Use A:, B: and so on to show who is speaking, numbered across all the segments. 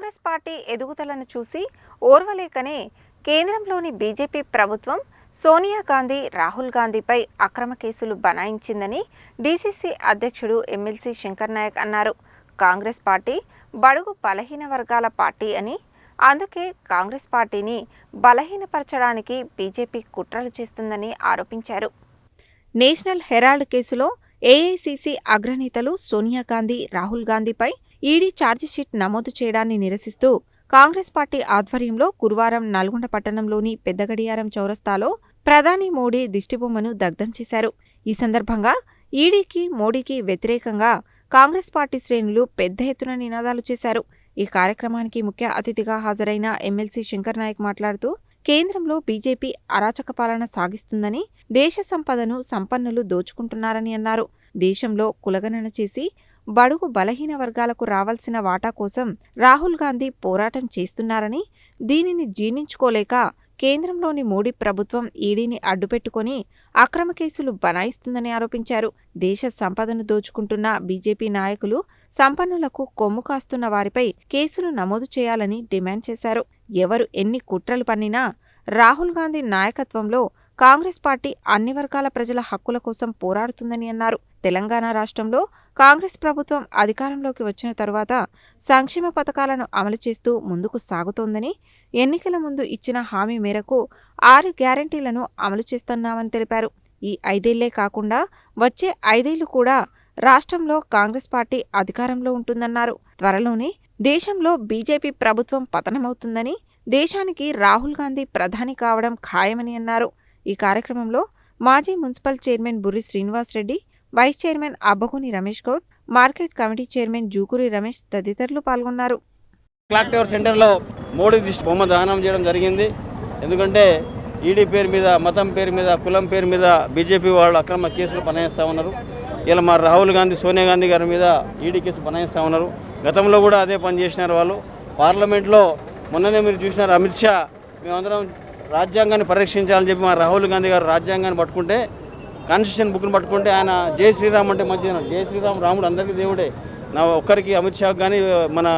A: Congress party ఎదుగుదలను చూసి ఓర్వలేకనే కేంద్రంలోని బీజేపీ ప్రభుత్వం సోనియా గాంధీ రాహుల్ గాంధీపై అక్రమ కేసులు బనాయించిందని డీసీసీ అధ్యక్షుడు ఎమ్మెల్సీ శంకర్ నాయక్ అన్నారు. కాంగ్రెస్ పార్టీ బడుగు బలహీన వర్గాల పార్టీ అని అందుకే కాంగ్రెస్ పార్టీని బలహీనపరచడానికి బీజేపీ కుట్రలు చేస్తుందని ఆరోపించారు. నేషనల్ హెరాల్డ్ కేసులో ఏఐసీసీ అగ్రనేతలు సోనియా గాంధీ రాహుల్ గాంధీపై ఈడీ ఛార్జిషీట్ నమోదు చేయడాన్ని నిరసిస్తూ కాంగ్రెస్ పార్టీ ఆధ్వర్యంలో గురువారం నల్గొండ పట్టణంలోని పెద్దగడియారం చౌరస్తాలో ప్రధాని మోడీ దిష్టిబొమ్మను దగ్ధం చేశారు. ఈ సందర్భంగా ఈడీకి మోడీకి వ్యతిరేకంగా కాంగ్రెస్ పార్టీ శ్రేణులు పెద్ద ఎత్తున నినాదాలు చేశారు. ఈ కార్యక్రమానికి ముఖ్య అతిథిగా హాజరైన ఎమ్మెల్సీ శంకర్ నాయక్ మాట్లాడుతూ కేంద్రంలో బీజేపీ అరాచక పాలన సాగిస్తుందని దేశ సంపదను సంపన్నులు దోచుకుంటున్నారని అన్నారు. దేశంలో కులగణన చేసి బడుగు బలహీన వర్గాలకు రావాల్సిన వాటా కోసం రాహుల్ గాంధీ పోరాటం చేస్తున్నారని దీనిని జీర్ణించుకోలేక కేంద్రంలోని మోడీ ప్రభుత్వం ఈడీని అడ్డుపెట్టుకుని అక్రమ కేసులు బనాయిస్తుందని ఆరోపించారు. దేశ సంపదను దోచుకుంటున్న బీజేపీ నాయకులు సంపన్నులకు కొమ్ము కాస్తున్న వారిపై కేసులు నమోదు చేయాలని డిమాండ్ చేశారు. ఎవరు ఎన్ని కుట్రలు పన్నినా రాహుల్ గాంధీ నాయకత్వంలో కాంగ్రెస్ పార్టీ అన్ని వర్గాల ప్రజల హక్కుల కోసం పోరాడుతుందని అన్నారు. తెలంగాణ రాష్ట్రంలో కాంగ్రెస్ ప్రభుత్వం అధికారంలోకి వచ్చిన తరువాత సంక్షేమ పథకాలను అమలు చేస్తూ ముందుకు సాగుతోందని ఎన్నికల ముందు ఇచ్చిన హామీ మేరకు ఆరు గ్యారంటీలను అమలు చేస్తున్నామని తెలిపారు. ఈ ఐదేళ్ళే కాకుండా వచ్చే ఐదేళ్ళు కూడా రాష్ట్రంలో కాంగ్రెస్ పార్టీ అధికారంలో ఉంటుందన్నారు. త్వరలోనే దేశంలో బీజేపీ ప్రభుత్వం పతనమవుతుందని దేశానికి రాహుల్ గాంధీ ప్రధాని కావడం ఖాయమని అన్నారు. ఈ కార్యక్రమంలో మాజీ municipal chairman Burri Srinivas Reddy vice chairman Abbagoni Ramesh Goud market committee chairman Jukuri Ramesh తదితరులు పాల్గొన్నారు.
B: క్లాక్ టవర్ సెంటర్లో మోడీ దిష్టి బొమ్మ దానం చేయడం జరిగింది. ఎందుకంటే ఈడీ పేరు మీద మతం పేరు మీద కులం పేరు మీద బీజేపీ వాళ్ళు అక్రమ కేసులు బనాయిస్తూ ఉన్నారు. ఇలా మా రాహుల్ గాంధీ సోనియా గాంధీ గారి మీద ఈడీ కేసు పనాయిస్తూ ఉన్నారు. గతంలో కూడా అదే పని చేసినారు వాళ్ళు. పార్లమెంట్లో మొన్ననే మీరు చూసినారు అమిత్ షా మేమందరం రాజ్యాంగాన్ని పరిరక్షించాలని చెప్పి మా రాహుల్ గాంధీ గారు రాజ్యాంగాన్ని పట్టుకుంటే కాన్స్టిట్యూషన్ బుక్ను పట్టుకుంటే ఆయన జై శ్రీరామ్ అంటే మంచిది జై శ్రీరామ్ రాముడు అందరికీ దేవుడే. నా ఒక్కరికి అమిత్ షా కానీ మన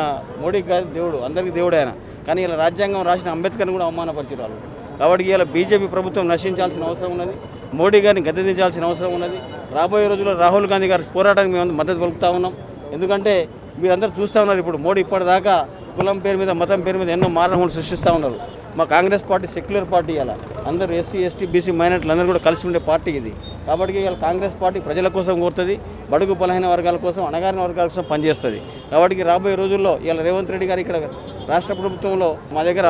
B: మోడీకి కానీ దేవుడు అందరికీ దేవుడే ఆయన. కానీ ఇలా రాజ్యాంగం రాసిన అంబేద్కర్ని కూడా అవమానపరిచారు వాళ్ళు. కాబట్టి ఇలా బీజేపీ ప్రభుత్వం నశించాల్సిన అవసరం ఉన్నది. మోడీ గారిని గద్దెదించాల్సిన అవసరం ఉన్నది. రాబోయే రోజుల్లో రాహుల్ గాంధీ గారి పోరాటానికి మేము మద్దతు పలుకుతా ఉన్నాం. ఎందుకంటే మీరందరూ చూస్తూ ఉన్నారు ఇప్పుడు మోడీ ఇప్పటిదాకా కులం పేరు మీద మతం పేరు మీద ఎన్నో మారణములు సృష్టిస్తూ ఉన్నారు. మా కాంగ్రెస్ పార్టీ సెక్యులర్ పార్టీ ఇలా అందరూ ఎస్సీ ఎస్టీ బీసీ మైనార్టీలు అందరూ కూడా కలిసి ఉండే పార్టీ ఇది. కాబట్టి ఇవాళ కాంగ్రెస్ పార్టీ ప్రజల కోసం కోరుతుంది బడుగు బలహీన వర్గాల కోసం అణగారిన వర్గాల కోసం పనిచేస్తుంది. కాబట్టి రాబోయే రోజుల్లో ఇలా రేవంత్ రెడ్డి గారు ఇక్కడ రాష్ట్ర ప్రభుత్వంలో మా దగ్గర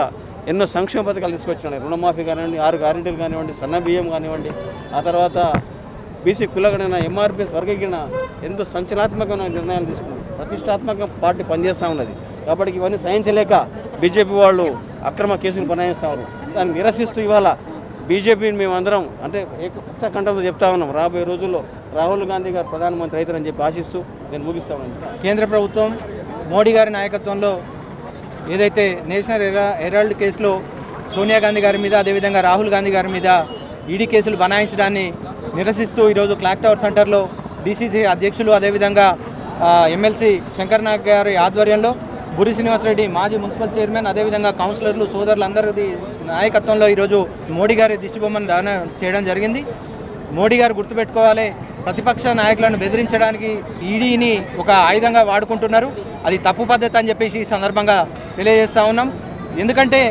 B: ఎన్నో సంక్షేమ పథకాలు తీసుకొచ్చినాయి రుణమాఫీ కానివ్వండి ఆరు గ్యారెంటీలు కానివ్వండి సన్న బియ్యం కానివ్వండి ఆ తర్వాత బీసీ కులగణన ఎంఆర్పిఎస్ వర్గీకరణ ఎంతో సంచలనాత్మకమైన నిర్ణయాలు తీసుకున్నాం ప్రతిష్టాత్మక పార్టీ పనిచేస్తూ ఉన్నది. కాబట్టి ఇవన్నీ సహించలేక బీజేపీ వాళ్ళు అక్రమ కేసులు బనాయిస్తూ దాన్ని నిరసిస్తూ ఇవాళ బీజేపీని మేమందరం అంటే ఏక కంఠంతో చెప్తా ఉన్నాం. రాబోయే రోజుల్లో రాహుల్ గాంధీ గారు ప్రధానమంత్రి అవుతారని చెప్పి ఆశిస్తూ నేను ముగిస్తా ఉన్నాను.
C: కేంద్ర ప్రభుత్వం మోడీ గారి నాయకత్వంలో ఏదైతే నేషనల్ హెరా హెరాల్డ్ కేసులో సోనియా గాంధీ గారి మీద అదేవిధంగా రాహుల్ గాంధీ గారి మీద ఈడీ కేసులు బనాయించడాన్ని నిరసిస్తూ ఈరోజు క్లాక్ టవర్ సెంటర్లో డీసీసీ అధ్యక్షులు అదేవిధంగా ఎమ్మెల్సీ శంకర్ నాగ్ గారి ఆధ్వర్యంలో బురి శ్రీనివాసరెడ్డి మాజీ మున్సిపల్ చైర్మన్ అదేవిధంగా కౌన్సిలర్లు సోదరులందరి నాయకత్వంలో ఈరోజు మోడీ గారి దిష్టిబొమ్మను దానం చేయడం జరిగింది. మోడీ గారు గుర్తుపెట్టుకోవాలి ప్రతిపక్ష నాయకులను బెదిరించడానికి ఈడీని ఒక ఆయుధంగా వాడుకుంటున్నారు. అది తప్పు పద్ధతి అని చెప్పేసి ఈ సందర్భంగా తెలియజేస్తూ ఉన్నాం. ఎందుకంటే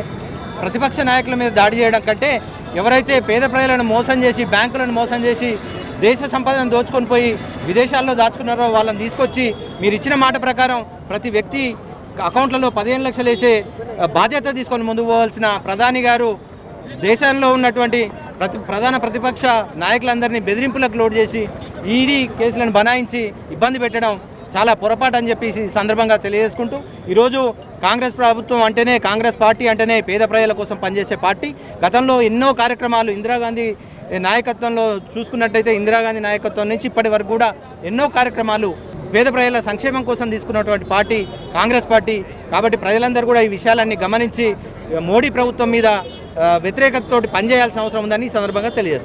C: ప్రతిపక్ష నాయకుల మీద దాడి చేయడం కంటే ఎవరైతే పేద ప్రజలను మోసం చేసి బ్యాంకులను మోసం చేసి దేశ సంపదను దోచుకొని పోయి విదేశాల్లో దాచుకున్నారో వాళ్ళని తీసుకొచ్చి మీరు ఇచ్చిన మాట ప్రకారం ప్రతి వ్యక్తి అకౌంట్లలో పదిహేను లక్షలు వేసే బాధ్యత తీసుకొని ముందుకు పోవాల్సిన ప్రధాని గారు దేశంలో ఉన్నటువంటి ప్రతి ప్రధాన ప్రతిపక్ష నాయకులందరినీ బెదిరింపులకు లోడ్ చేసి ఈడీ కేసులను బనాయించి ఇబ్బంది పెట్టడం చాలా పొరపాటు అని చెప్పి ఈ సందర్భంగా తెలియజేసుకుంటూ ఈరోజు కాంగ్రెస్ ప్రభుత్వం అంటేనే కాంగ్రెస్ పార్టీ అంటేనే పేద ప్రజల కోసం పనిచేసే పార్టీ. గతంలో ఎన్నో కార్యక్రమాలు ఇందిరాగాంధీ నాయకత్వంలో చూసుకున్నట్టయితే ఇందిరాగాంధీ నాయకత్వం నుంచి ఇప్పటి వరకు కూడా ఎన్నో కార్యక్రమాలు పేద ప్రజల సంక్షేమం కోసం తీసుకున్నటువంటి పార్టీ కాంగ్రెస్ పార్టీ. కాబట్టి ప్రజలందరూ కూడా ఈ విషయాలన్నీ గమనించి మోడీ ప్రభుత్వం మీద వ్యతిరేకతతో పనిచేయాల్సిన అవసరం ఉందని ఈ సందర్భంగా తెలియజేస్తారు